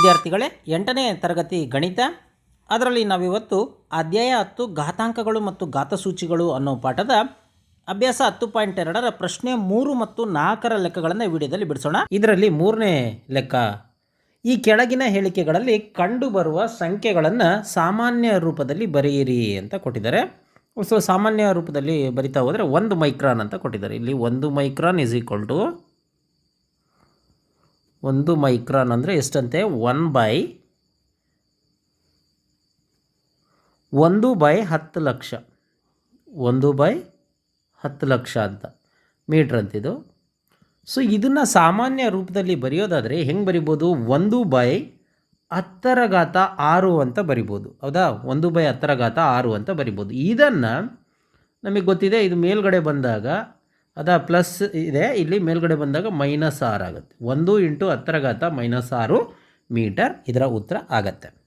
ವಿದ್ಯಾರ್ಥಿಗಳೇ, ಎಂಟನೇ ತರಗತಿ ಗಣಿತ. ಅದರಲ್ಲಿ ನಾವಿವತ್ತು ಅಧ್ಯಾಯ ಹತ್ತು ಘಾತಾಂಕಗಳು ಮತ್ತು ಘಾತಸೂಚಿಗಳು ಅನ್ನೋ ಪಾಠದ ಅಭ್ಯಾಸ ಹತ್ತು ಪಾಯಿಂಟ್ ಎರಡರ ಪ್ರಶ್ನೆ ಮೂರು ಮತ್ತು ನಾಲ್ಕರ ಲೆಕ್ಕಗಳನ್ನು ವಿಡಿಯೋದಲ್ಲಿ ಬಿಡಿಸೋಣ. ಇದರಲ್ಲಿ ಮೂರನೇ ಲೆಕ್ಕ, ಈ ಕೆಳಗಿನ ಹೇಳಿಕೆಗಳಲ್ಲಿ ಕಂಡುಬರುವ ಸಂಖ್ಯೆಗಳನ್ನು ಸಾಮಾನ್ಯ ರೂಪದಲ್ಲಿ ಬರೆಯಿರಿ ಅಂತ ಕೊಟ್ಟಿದ್ದಾರೆ. ಸೊ, ಸಾಮಾನ್ಯ ರೂಪದಲ್ಲಿ ಬರಿತಾ ಹೋದರೆ ಒಂದು ಮೈಕ್ರಾನ್ ಅಂತ ಕೊಟ್ಟಿದ್ದಾರೆ. ಇಲ್ಲಿ ಒಂದು ಮೈಕ್ರಾನ್ ಇಸ್ ಈಕ್ವಲ್ ಟು ಒಂದು ಮೈಕ್ರಾನ್ ಅಂದರೆ ಎಷ್ಟಂತೆ? ಒನ್ ಬೈ ಒಂದು ಬೈ ಹತ್ತು ಲಕ್ಷ. ಒಂದು ಬೈ ಹತ್ತು ಲಕ್ಷ ಅಂತ ಮೀಟ್ರ್ ಅಂತಿದು ಸೊ, ಇದನ್ನು ಸಾಮಾನ್ಯ ರೂಪದಲ್ಲಿ ಬರೆಯೋದಾದರೆ ಹೆಂಗೆ ಬರಿಬೋದು? ಒಂದು ಬೈ ಹತ್ತರ ಘಾತ ಆರು ಅಂತ ಬರಿಬೋದು. ಹೌದಾ? ಒಂದು ಬೈ ಹತ್ತರ ಘಾತ ಆರು ಅಂತ ಬರಿಬೋದು. ಇದನ್ನು ನಮಗೆ ಗೊತ್ತಿದೆ, ಇದು ಮೇಲ್ಗಡೆ ಬಂದಾಗ ಅದ ಪ್ಲಸ್ ಇದೆ. ಇಲ್ಲಿ ಮೇಲ್ಗಡೆ ಬಂದಾಗ ಮೈನಸ್ ಆರು ಆಗುತ್ತೆ. ಒಂದು ಇಂಟು ಹತ್ತರ ಘಾತ ಮೈನಸ್ ಆರು ಮೀಟರ್ ಇದರ ಉತ್ತರ ಆಗತ್ತೆ.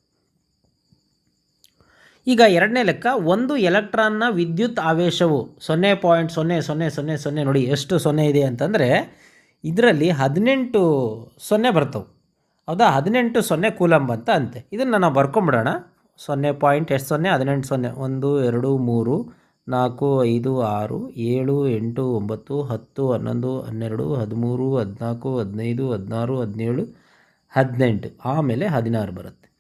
ಈಗ ಎರಡನೇ ಲೆಕ್ಕ, ಒಂದು ಎಲೆಕ್ಟ್ರಾನ್ನ ವಿದ್ಯುತ್ ಆವೇಶವು ಸೊನ್ನೆ ಪಾಯಿಂಟ್ ಸೊನ್ನೆ ಸೊನ್ನೆ ಸೊನ್ನೆ ಸೊನ್ನೆ ನೋಡಿ ಎಷ್ಟು ಸೊನ್ನೆ ಇದೆ ಅಂತಂದರೆ ಇದರಲ್ಲಿ ಹದಿನೆಂಟು ಸೊನ್ನೆ ಬರ್ತವೆ. ಹೌದಾ? ಹದಿನೆಂಟು ಸೊನ್ನೆ ಕೂಲಂಬ್ ಅಂತ ಅಂತೆ. ಇದನ್ನು ನಾವು ಬರ್ಕೊಂಬಿಡೋಣ. ಸೊನ್ನೆ ಪಾಯಿಂಟ್ ಎಷ್ಟು ಸೊನ್ನೆ? ಹದಿನೆಂಟು ಸೊನ್ನೆ. ಒಂದು, ಎರಡು, ಮೂರು ನಾಲ್ಕು, ಐದು, ಆರು, ಏಳು, ಎಂಟು, ಒಂಬತ್ತು, ಹತ್ತು, ಹನ್ನೊಂದು, ಹನ್ನೆರಡು, ಹದಿಮೂರು, ಹದಿನಾಲ್ಕು, ಹದಿನೈದು, ಹದಿನಾರು, ಹದಿನೇಳು, ಹದಿನೆಂಟು. ಆಮೇಲೆ ಹದಿನಾರು ಬರುತ್ತೆ.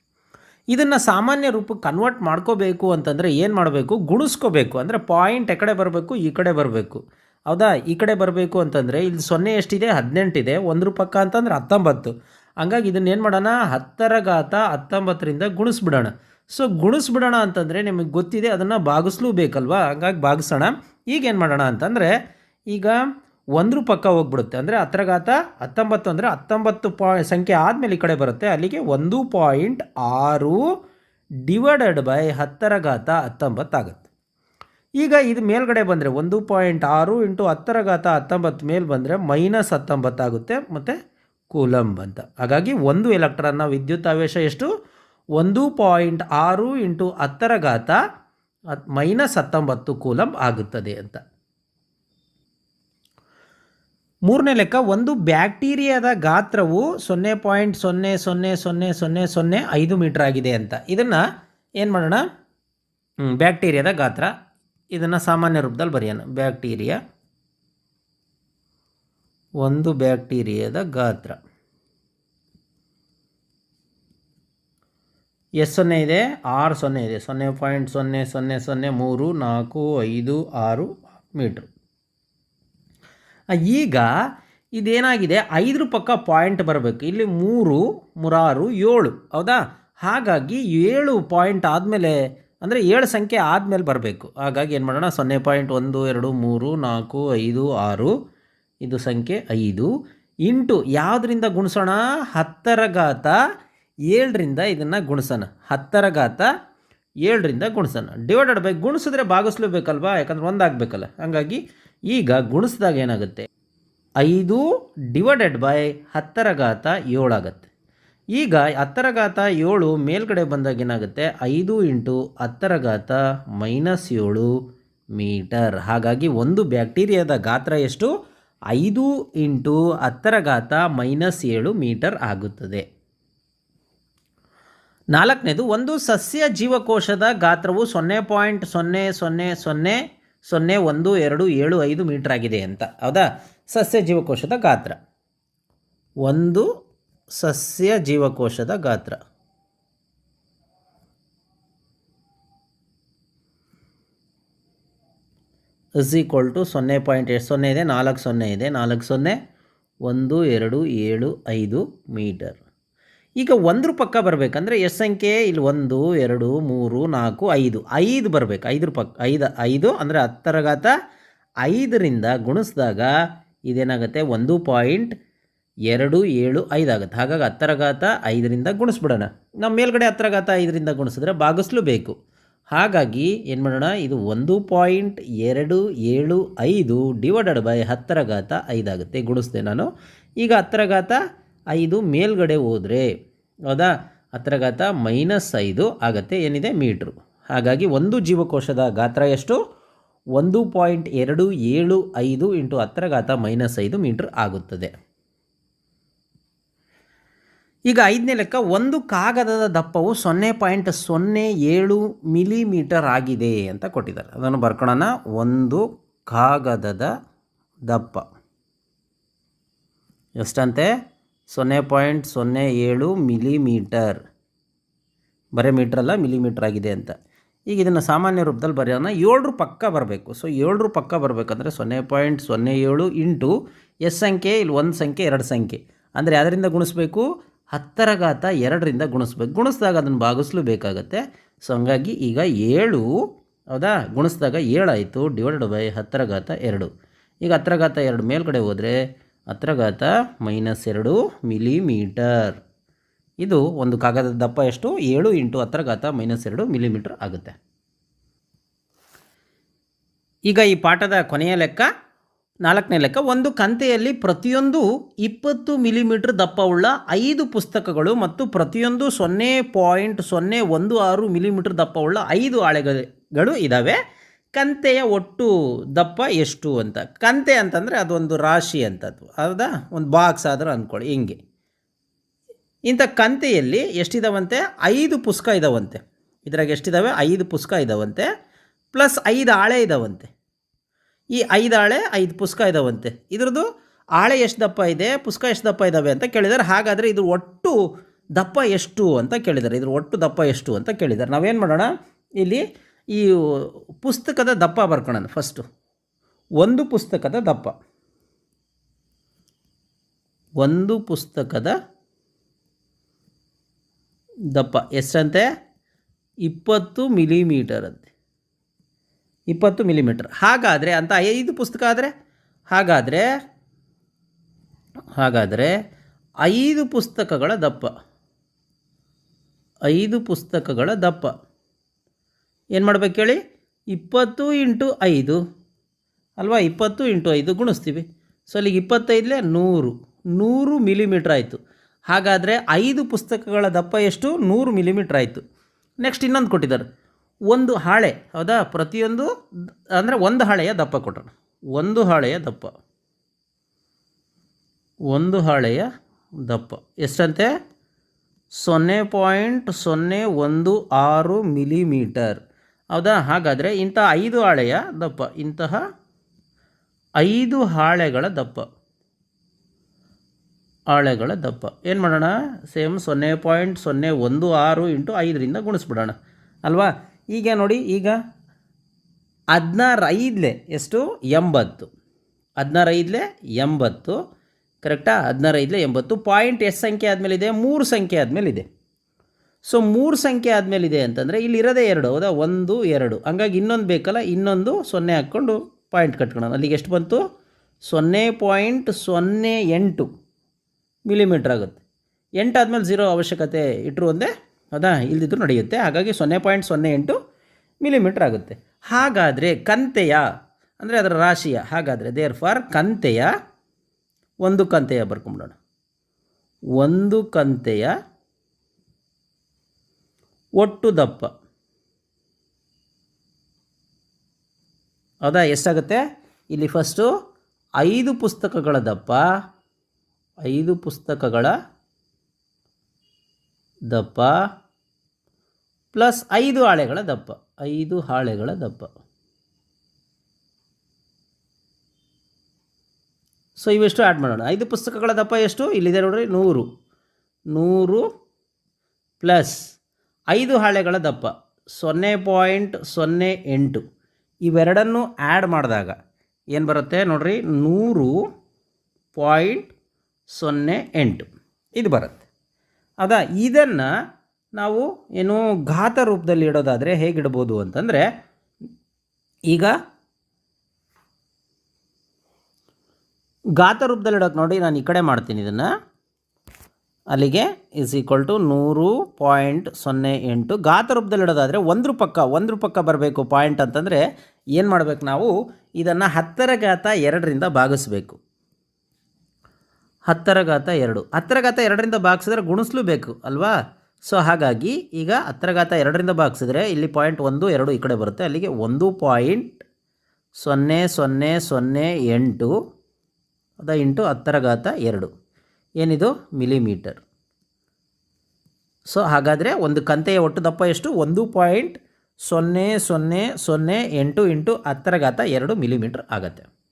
ಇದನ್ನು ಸಾಮಾನ್ಯ ರೂಪಕ್ಕೆ ಕನ್ವರ್ಟ್ ಮಾಡ್ಕೋಬೇಕು ಅಂತಂದರೆ ಏನು ಮಾಡಬೇಕು? ಗುಣಿಸ್ಕೋಬೇಕು. ಅಂದರೆ ಪಾಯಿಂಟ್ ಎಕಡೆ ಕಡೆ ಬರಬೇಕು, ಈ ಕಡೆ ಬರಬೇಕು. ಹೌದಾ? ಈ ಕಡೆ ಬರಬೇಕು ಅಂತಂದರೆ ಇಲ್ಲಿ ಸೊನ್ನೆ ಎಷ್ಟಿದೆ? ಹದಿನೆಂಟಿದೆ. ಒಂದು ರೂಪಕ್ಕ ಅಂತಂದ್ರೆ ಹತ್ತೊಂಬತ್ತು. ಹಂಗಾಗಿ ಇದನ್ನ ಏನು ಮಾಡೋಣ? ಹತ್ತರ ಘಾತ ಹತ್ತೊಂಬತ್ತರಿಂದ ಗುಣಿಸ್ಬಿಡೋಣ. ಸೊ ಗುಣಿಸ್ಬಿಡೋಣ ಅಂತಂದರೆ ನಿಮಗೆ ಗೊತ್ತಿದೆ, ಅದನ್ನು ಭಾಗಿಸ್ಲೂ ಬೇಕಲ್ವಾ? ಹಂಗಾಗಿ ಭಾಗಿಸೋಣ. ಏನು ಮಾಡೋಣ ಅಂತಂದರೆ, ಈಗ ಒಂದ್ರ ಪಕ್ಕ ಹೋಗ್ಬಿಡುತ್ತೆ. ಅಂದರೆ ಹತ್ರಘಾತ ಹತ್ತೊಂಬತ್ತು ಅಂದರೆ ಹತ್ತೊಂಬತ್ತು ಪಾಯ್ ಸಂಖ್ಯೆ ಆದಮೇಲೆ ಈ ಕಡೆ ಬರುತ್ತೆ. ಅಲ್ಲಿಗೆ ಒಂದು ಪಾಯಿಂಟ್ ಆರು ಡಿವೈಡೆಡ್ ಬೈ ಹತ್ತರ ಘಾತ ಹತ್ತೊಂಬತ್ತು ಆಗುತ್ತೆ. ಈಗ ಇದು ಮೇಲ್ಗಡೆ ಬಂದರೆ ಒಂದು ಪಾಯಿಂಟ್ ಆರು ಇಂಟು ಹತ್ತರ ಘಾತ ಹತ್ತೊಂಬತ್ತು ಮೇಲೆ ಬಂದರೆ ಮೈನಸ್ ಹತ್ತೊಂಬತ್ತಾಗುತ್ತೆ ಮತ್ತು ಕೂಲಂಬ್ ಅಂತ. ಹಾಗಾಗಿ ಒಂದು ಎಲೆಕ್ಟ್ರಾನ್ನ ವಿದ್ಯುತ್ ಆವೇಶ ಎಷ್ಟು? ಒಂದು ಪಾಯಿಂಟ್ ಆರು ಇಂಟು ಹತ್ತರ ಘಾತ ಮೈನಸ್ ಹತ್ತೊಂಬತ್ತು ಕೂಲಂಬ್ ಆಗುತ್ತದೆ ಅಂತ. ಮೂರನೇ ಲೆಕ್ಕ, ಒಂದು ಬ್ಯಾಕ್ಟೀರಿಯಾದ ಗಾತ್ರವು ಸೊನ್ನೆ ಪಾಯಿಂಟ್ ಸೊನ್ನೆ ಸೊನ್ನೆ ಸೊನ್ನೆ ಸೊನ್ನೆ ಸೊನ್ನೆ ಐದು ಮೀಟ್ರ್ ಆಗಿದೆ ಅಂತ. ಇದನ್ನು ಏನು ಮಾಡೋಣ? ಬ್ಯಾಕ್ಟೀರಿಯಾದ ಗಾತ್ರ. ಇದನ್ನು ಸಾಮಾನ್ಯ ರೂಪದಲ್ಲಿ ಬರೆಯೋಣ. ಬ್ಯಾಕ್ಟೀರಿಯಾ. ಒಂದು ಬ್ಯಾಕ್ಟೀರಿಯಾದ ಗಾತ್ರ. ಎಷ್ಟು ಸೊನ್ನೆ ಇದೆ, ಆರು ಸೊನ್ನೆ ಇದೆ. ಸೊನ್ನೆ ಪಾಯಿಂಟ್ ಸೊನ್ನೆ ಸೊನ್ನೆ ಸೊನ್ನೆ, ಮೂರು, ನಾಲ್ಕು, ಐದು, ಆರು ಮೀಟ್ರ್. ಈಗ ಇದೇನಾಗಿದೆ? ಐದರ ಪಕ್ಕ ಪಾಯಿಂಟ್ ಬರಬೇಕು. ಇಲ್ಲಿ ಮೂರು, ಮೂರಾರು, ಏಳು. ಹೌದಾ? ಹಾಗಾಗಿ ಏಳು ಪಾಯಿಂಟ್ ಆದಮೇಲೆ, ಅಂದರೆ ಏಳು ಸಂಖ್ಯೆ ಆದಮೇಲೆ ಬರಬೇಕು. ಹಾಗಾಗಿ ಏನು ಮಾಡೋಣ? ಸೊನ್ನೆ ಪಾಯಿಂಟ್ ಒಂದು, ಎರಡು, ಮೂರು, ನಾಲ್ಕು, ಐದು, ಆರು. ಇದು ಸಂಖ್ಯೆ ಐದು. ಇಂಟು ಯಾವುದರಿಂದ ಗುಣಿಸೋಣ? ಹತ್ತರ ಘಾತ ಏಳರಿಂದ ಇದನ್ನು ಗುಣಿಸೋಣ. ಹತ್ತರ ಘಾತ ಏಳರಿಂದ ಗುಣಿಸೋಣ. ಡಿವೈಡೆಡ್ ಬೈ ಗುಣಿಸಿದ್ರೆ ಭಾಗಿಸ್ಲೇಬೇಕಲ್ವಾ ಯಾಕಂದ್ರೆ ಒಂದಾಗಬೇಕಲ್ಲ ಹಾಗಾಗಿ ಈಗ ಗುಣಿಸಿದಾಗ ಏನಾಗುತ್ತೆ? ಐದು ಡಿವೈಡೆಡ್ ಬೈ ಹತ್ತರ ಘಾತ ಏಳಾಗತ್ತೆ ಈಗ ಹತ್ತರ ಘಾತ ಏಳು ಮೇಲ್ಗಡೆ ಬಂದಾಗ ಏನಾಗುತ್ತೆ? ಐದು ಇಂಟು ಹತ್ತರ ಘಾತ ಮೈನಸ್ ಏಳು ಮೀಟರ್. ಹಾಗಾಗಿ ಒಂದು ಬ್ಯಾಕ್ಟೀರಿಯಾದ ಗಾತ್ರ ಎಷ್ಟು? ಐದು ಇಂಟು ಹತ್ತರ ಘಾತ ಮೈನಸ್ ಏಳು ಮೀಟರ್ ಆಗುತ್ತದೆ. ನಾಲ್ಕನೇದು, ಒಂದು ಸಸ್ಯ ಜೀವಕೋಶದ ಗಾತ್ರವು ಸೊನ್ನೆ ಪಾಯಿಂಟ್ ಸೊನ್ನೆ ಸೊನ್ನೆ ಸೊನ್ನೆ ಸೊನ್ನೆ ಒಂದು ಎರಡು ಏಳು ಐದು ಮೀಟರ್ ಆಗಿದೆ ಅಂತ. ಹೌದಾ? ಸಸ್ಯ ಜೀವಕೋಶದ ಗಾತ್ರ. ಒಂದು ಸಸ್ಯ ಜೀವಕೋಶದ ಗಾತ್ರ. ಇಸ್ ಈಕ್ವಲ್ ಟು ಸೊನ್ನೆ ಪಾಯಿಂಟ್ ಎಷ್ಟು ಸೊನ್ನೆ ಇದೆ, ನಾಲ್ಕು ಸೊನ್ನೆ ಇದೆ, ನಾಲ್ಕು ಸೊನ್ನೆ, ಒಂದು, ಎರಡು, ಏಳು, ಐದು ಮೀಟರ್. ಈಗ ಒಂದ್ರ ಪಕ್ಕ ಬರಬೇಕಂದ್ರೆ ಎಷ್ಟು ಸಂಖ್ಯೆ ಇಲ್ಲಿ ಒಂದು, ಎರಡು, ಮೂರು, ನಾಲ್ಕು, ಐದು. ಐದು ಬರಬೇಕು. ಐದ್ರ ಪಕ್ಕ ಐದು ಐದು ಅಂದರೆ ಹತ್ತರ ಘಾತ ಐದರಿಂದ ಗುಣಿಸಿದಾಗ ಇದೇನಾಗುತ್ತೆ? ಒಂದು ಪಾಯಿಂಟ್ ಎರಡು ಏಳು ಐದಾಗುತ್ತೆ ಹಾಗಾಗಿ ಹತ್ತರ ಘಾತ ಐದರಿಂದ ಗುಣಿಸ್ಬಿಡೋಣ. ನಮ್ಮ ಮೇಲ್ಗಡೆ ಹತ್ತರ ಘಾತ ಐದರಿಂದ ಗುಣಿಸಿದ್ರೆ ಭಾಗಿಸ್ಲೇಬೇಕು ಹಾಗಾಗಿ ಏನು ಮಾಡೋಣ? ಇದು ಒಂದು ಪಾಯಿಂಟ್ ಎರಡು ಏಳು ಐದು ಡಿವೈಡೆಡ್ ಬೈ ಹತ್ತರ ಘಾತ ಐದಾಗುತ್ತೆ ಗುಣಿಸ್ದೆ ನಾನು. ಈಗ ಹತ್ತರ ಘಾತ ಐದು ಮೇಲ್ಗಡೆ ಹೋದರೆ, ಹೌದಾ? ಹತ್ತರ ಘಾತ ಮೈನಸ್ ಐದು ಆಗುತ್ತೆ. ಏನಿದೆ? ಮೀಟ್ರು. ಹಾಗಾಗಿ ಒಂದು ಜೀವಕೋಶದ ಗಾತ್ರ ಎಷ್ಟು? ಒಂದು ಪಾಯಿಂಟ್ ಎರಡು ಏಳು ಐದು ಇಂಟು ಹತ್ತರ ಘಾತ ಮೈನಸ್ ಐದು ಮೀಟ್ರ್ ಆಗುತ್ತದೆ. ಈಗ ಐದನೇ ಲೆಕ್ಕ, ಒಂದು ಕಾಗದದ ದಪ್ಪವು ಸೊನ್ನೆ ಪಾಯಿಂಟ್ ಸೊನ್ನೆ ಏಳು ಮಿಲಿಮೀಟರ್ ಆಗಿದೆ ಅಂತ ಕೊಟ್ಟಿದ್ದಾರೆ. ಅದನ್ನು ಬರ್ಕೊಳ್ಳೋಣ ಒಂದು ಕಾಗದದ ದಪ್ಪ. ಎಷ್ಟಂತೆ? ಸೊನ್ನೆ ಪಾಯಿಂಟ್ ಸೊನ್ನೆ ಏಳು ಮಿಲಿಮೀಟರ್. ಬರೀ ಮೀಟ್ರ್ ಅಲ್ಲ, ಮಿಲಿಮೀಟ್ರ್ ಆಗಿದೆ ಅಂತ. ಈಗ ಇದನ್ನು ಸಾಮಾನ್ಯ ರೂಪದಲ್ಲಿ ಬರೆಯೋಣ. ಏಳರು ಪಕ್ಕ ಬರಬೇಕು. ಸೊ ಏಳರು ಪಕ್ಕ ಬರಬೇಕಂದ್ರೆ ಸೊನ್ನೆ ಪಾಯಿಂಟ್ ಸೊನ್ನೆ ಏಳು ಇಂಟು ಎಸ್ ಸಂಖ್ಯೆ, ಇಲ್ಲಿ ಒಂದು ಸಂಖ್ಯೆ, ಎರಡು ಸಂಖ್ಯೆ. ಅಂದರೆ ಅದರಿಂದ ಗುಣಿಸ್ಬೇಕು? ಹತ್ತರ ಘಾತ ಎರಡರಿಂದ ಗುಣಿಸ್ಬೇಕು. ಗುಣಿಸಿದಾಗ ಅದನ್ನು ಭಾಗಿಸ್ಲು ಬೇಕಾಗತ್ತೆ. ಸೊ ಹಂಗಾಗಿ ಈಗ ಏಳು, ಹೌದಾ? ಗುಣಿಸಿದಾಗ ಏಳಾಯಿತು ಡಿವೈಡೆಡ್ ಬೈ ಹತ್ತರ ಘಾತ ಎರಡು. ಈಗ ಹತ್ತರ ಘಾತ ಎರಡು ಮೇಲ್ಗಡೆ ಹೋದರೆ ಹತ್ತರ ಘಾತ ಮೈನಸ್ ಎರಡು ಮಿಲಿಮೀಟರ್. ಇದು ಒಂದು ಕಾಗದದ ದಪ್ಪ ಎಷ್ಟು? ಏಳು ಇಂಟು ಹತ್ರಘಾತ ಮೈನಸ್ ಎರಡು ಮಿಲಿಮೀಟರ್ ಆಗುತ್ತೆ. ಈಗ ಈ ಪಾಠದ ಕೊನೆಯ ಲೆಕ್ಕ, ನಾಲ್ಕನೇ ಲೆಕ್ಕ, ಒಂದು ಕಂತೆಯಲ್ಲಿ ಪ್ರತಿಯೊಂದು ಇಪ್ಪತ್ತು ಮಿಲಿಮೀಟರ್ ದಪ್ಪವುಳ್ಳ ಐದು ಪುಸ್ತಕಗಳು ಮತ್ತು ಪ್ರತಿಯೊಂದು ಸೊನ್ನೆ ಪಾಯಿಂಟ್ ಸೊನ್ನೆ ಒಂದು ಆರು ಮಿಲಿಮೀಟರ್ ದಪ್ಪವುಳ್ಳ ಐದು ಹಾಳೆಗಳು ಇದ್ದಾವೆ ಕಂತೆಯ ಒಟ್ಟು ದಪ್ಪ ಎಷ್ಟು ಅಂತ. ಕಂತೆ ಅಂತಂದರೆ ಅದೊಂದು ರಾಶಿ ಅಂತದ್ದು. ಹೌದಾ? ಒಂದು ಬಾಕ್ಸ್ ಆದರೂ ಅಂದ್ಕೊಳ್ಳಿ ಹಿಂಗೆ. ಇಂಥ ಕಂತೆಯಲ್ಲಿ ಎಷ್ಟಿದಾವಂತೆ? ಐದು ಪುಸ್ತಕ ಇದಾವಂತೆ. ಇದ್ರಾಗ ಎಷ್ಟಿದ್ದಾವೆ ಐದು ಪುಸ್ತಕ ಇದಾವಂತೆ. ಪ್ಲಸ್ ಐದು ಹಾಳೆ ಇದಾವಂತೆ. ಈ ಐದು ಹಾಳೆ ಐದು ಪುಸ್ತಕ ಇದಾವಂತೆ. ಇದ್ರದ್ದು ಹಾಳೆ ಎಷ್ಟು ದಪ್ಪ ಇದೆ ಪುಸ್ತಕ ಎಷ್ಟು ದಪ್ಪ ಇದ್ದಾವೆ ಅಂತ ಕೇಳಿದ್ದಾರೆ ಹಾಗಾದರೆ ಇದು ಒಟ್ಟು ದಪ್ಪ ಎಷ್ಟು ಅಂತ ಕೇಳಿದ್ದಾರೆ ಇದ್ರ ಒಟ್ಟು ದಪ್ಪ ಎಷ್ಟು ಅಂತ ಕೇಳಿದ್ದಾರೆ ನಾವೇನು ಮಾಡೋಣ? ಇಲ್ಲಿ ಈ ಪುಸ್ತಕದ ದಪ್ಪ ಬರ್ಕೊಳ್ಳೋಣ ಫಸ್ಟು ಒಂದು ಪುಸ್ತಕದ ದಪ್ಪ. ಒಂದು ಪುಸ್ತಕದ ದಪ್ಪ. ಎಷ್ಟಂತೆ? ಇಪ್ಪತ್ತು ಮಿಲಿಮೀಟರ್ ಅಂತೆ ಇಪ್ಪತ್ತು ಮಿಲಿಮೀಟರ್. ಹಾಗಾದರೆ ಅಂತ ಐದು ಪುಸ್ತಕ ಆದರೆ? ಹಾಗಾದರೆ ಹಾಗಾದರೆ ಐದು ಪುಸ್ತಕಗಳ ದಪ್ಪ. ಐದು ಪುಸ್ತಕಗಳ ದಪ್ಪ. ಏನು ಮಾಡ್ಬೇಕು ಹೇಳಿ? ಇಪ್ಪತ್ತು ಇಂಟು ಐದು. ಅಲ್ವಾ? ಇಪ್ಪತ್ತು ಇಂಟು ಐದು ಗುಣಿಸ್ತೀವಿ. ಸೊ ಅಲ್ಲಿಗೆ ಇಪ್ಪತ್ತೈದಲೇ ನೂರು. ನೂರು ಮಿಲಿಮೀಟ್ರ್ ಆಯಿತು. ಹಾಗಾದರೆ ಐದು ಪುಸ್ತಕಗಳ ದಪ್ಪ ಎಷ್ಟು? ನೂರು ಮಿಲಿಮೀಟ್ರ್ ಆಯಿತು. ನೆಕ್ಸ್ಟ್ ಇನ್ನೊಂದು ಕೊಟ್ಟಿದ್ದಾರೆ. ಒಂದು ಹಾಳೆ. ಹೌದಾ? ಪ್ರತಿಯೊಂದು ಅಂದರೆ ಒಂದು ಹಾಳೆಯ ದಪ್ಪ ಕೊಟ್ಟರು. ಒಂದು ಹಾಳೆಯ ದಪ್ಪ. ಒಂದು ಹಾಳೆಯ ದಪ್ಪ. ಎಷ್ಟಂತೆ? ಸೊನ್ನೆ ಪಾಯಿಂಟ್ ಸೊನ್ನೆ ಒಂದು ಆರು ಮಿಲಿಮೀಟರ್ ಹೌದಾ? ಹಾಗಾದರೆ ಇಂಥ ಐದು ಹಾಳೆಯ ದಪ್ಪ. ಇಂತಹ ಐದು ಹಾಳೆಗಳ ದಪ್ಪ. ಹಾಳೆಗಳ ದಪ್ಪ. ಏನು ಮಾಡೋಣ? ಸೇಮ್ ಸೊನ್ನೆ ಪಾಯಿಂಟ್ ಸೊನ್ನೆ ಒಂದು ಆರು ಇಂಟು ಐದರಿಂದ ಗುಣಿಸ್ಬಿಡೋಣ. ಅಲ್ವಾ? ಈಗ ನೋಡಿ, ಈಗ ಹದಿನಾರು ಐದಲೆ ಎಷ್ಟು? ಎಂಬತ್ತು. ಹದಿನಾರು ಐದಲೆ ಎಂಬತ್ತು. ಕರೆಕ್ಟಾ ಹದಿನಾರು ಐದಲೆ ಎಂಬತ್ತು. ಪಾಯಿಂಟ್ ಎಷ್ಟು ಸಂಖ್ಯೆ ಆದಮೇಲೆ ಇದೆ ಮೂರು ಸಂಖ್ಯೆ ಆದಮೇಲೆ ಇದೆ ಸೊ ಮೂರು ಸಂಖ್ಯೆ ಆದಮೇಲೆ ಇದೆ ಅಂತಂದರೆ ಇಲ್ಲಿ ಇರೋದೇ ಎರಡು, ಹೌದಾ? ಒಂದು, ಎರಡು. ಹಂಗಾಗಿ ಇನ್ನೊಂದು ಬೇಕಲ್ಲ, ಇನ್ನೊಂದು ಸೊನ್ನೆ ಹಾಕ್ಕೊಂಡು ಪಾಯಿಂಟ್ ಕಟ್ಕೊಳ್ಳೋಣ. ಅಲ್ಲಿಗೆ ಎಷ್ಟು ಬಂತು? ಸೊನ್ನೆ ಪಾಯಿಂಟ್ ಸೊನ್ನೆ ಎಂಟು ಮಿಲಿಮೀಟ್ರ್ ಆಗುತ್ತೆ. ಎಂಟು ಆದಮೇಲೆ ಝೀರೋ ಅವಶ್ಯಕತೆ ಇಟ್ಟರು ಒಂದೇ, ಹೌದಾ? ಇಲ್ದಿದ್ರು ನಡೆಯುತ್ತೆ. ಹಾಗಾಗಿ ಸೊನ್ನೆ ಪಾಯಿಂಟ್ ಸೊನ್ನೆ ಎಂಟು ಮಿಲಿಮೀಟ್ರ್ ಆಗುತ್ತೆ. ಹಾಗಾದರೆ ಕಂತೆಯ, ಅಂದರೆ ಅದರ ರಾಶಿಯ, ಹಾಗಾದರೆ ದೇರ್ ಫಾರ್ ಕಂತೆಯ ಒಂದು ಕಂತೆಯ ಬರ್ಕೊಂಬಿಡೋಣ. ಒಂದು ಕಂತೆಯ ಒಟ್ಟು ದಪ್ಪ. ಹೌದಾ? ಎಷ್ಟಾಗುತ್ತೆ? ಇಲ್ಲಿ ಫಸ್ಟು ಐದು ಪುಸ್ತಕಗಳ ದಪ್ಪ. ಐದು ಪುಸ್ತಕಗಳ ದಪ್ಪ. ಪ್ಲಸ್ ಐದು ಹಾಳೆಗಳ ದಪ್ಪ. ಐದು ಹಾಳೆಗಳ ದಪ್ಪ. ಸೊ ಇವೆಷ್ಟು ಆ್ಯಡ್ ಮಾಡೋಣ. ಐದು ಪುಸ್ತಕಗಳ ದಪ್ಪ ಎಷ್ಟು? ಇಲ್ಲಿದೆ ನೋಡ್ರಿ ನೂರು. ನೂರು ಪ್ಲಸ್ ಐದು ಹಾಳೆಗಳ ದಪ್ಪ. ಸೊನ್ನೆ ಪಾಯಿಂಟ್ ಸೊನ್ನೆ ಎಂಟು. ಇವೆರಡನ್ನು ಆ್ಯಡ್ ಮಾಡಿದಾಗ ಏನು ಬರುತ್ತೆ ನೋಡ್ರಿ, ನೂರು ಪಾಯಿಂಟ್ ಸೊನ್ನೆ ಎಂಟು. ಇದು ಬರುತ್ತೆ. ಅದ, ಇದನ್ನು ನಾವು ಏನು ಘಾತ ರೂಪದಲ್ಲಿ ಇಡೋದಾದರೆ ಹೇಗಿಡ್ಬೋದು ಅಂತಂದರೆ, ಈಗ ಘಾತ ರೂಪದಲ್ಲಿ ಇಡೋಕೆ ನೋಡಿ, ನಾನು ಈ ಕಡೆ ಮಾಡ್ತೀನಿ ಇದನ್ನು. ಅಲ್ಲಿಗೆ ಇಸ್ ಈಕ್ವಲ್ ಟು ನೂರು ಪಾಯಿಂಟ್ ಸೊನ್ನೆ ಎಂಟು ಗಾತ ರೂಪದಲ್ಲಿ ಇಡೋದಾದರೆ ಒಂದ್ರ ಪಕ್ಕ ಒಂದ್ರ ಪಕ್ಕ ಬರಬೇಕು ಪಾಯಿಂಟ್ ಅಂತಂದರೆ ಏನು ಮಾಡಬೇಕು ನಾವು? ಇದನ್ನು ಹತ್ತರ ಘಾತ ಎರಡರಿಂದ ಭಾಗಿಸ್ಬೇಕು. ಹತ್ತರ ಘಾತ ಎರಡು. ಹತ್ತರ ಘಾತ ಎರಡರಿಂದ ಭಾಗಿಸಿದ್ರೆ ಗುಣಿಸ್ಲೂಬೇಕು ಅಲ್ವಾ? ಸೊ ಹಾಗಾಗಿ ಈಗ ಹತ್ತರ ಘಾತ ಎರಡರಿಂದ ಭಾಗಿಸಿದ್ರೆ ಇಲ್ಲಿ ಪಾಯಿಂಟ್ ಒಂದು, ಎರಡು ಈ ಕಡೆ ಬರುತ್ತೆ. ಅಲ್ಲಿಗೆ ಒಂದು ಪಾಯಿಂಟ್ ಸೊನ್ನೆ ಸೊನ್ನೆ ಸೊನ್ನೆ ಎಂಟು, ಅದ ಇಂಟು ಹತ್ತರ ಘಾತ ಎರಡು. ಏನಿದು? ಮಿಲಿಮೀಟರ್. ಸೊ, ಹಾಗಾದರೆ ಒಂದು ಕಂತೆಯ ಒಟ್ಟು ದಪ್ಪ ಎಷ್ಟು? ಒಂದು ಪಾಯಿಂಟ್ ಸೊನ್ನೆ ಸೊನ್ನೆ ಸೊನ್ನೆ ಎಂಟು ಇಂಟು ಹತ್ತರ ಘಾತ ಎರಡು ಮಿಲಿಮೀಟ್ರ್ ಆಗುತ್ತೆ.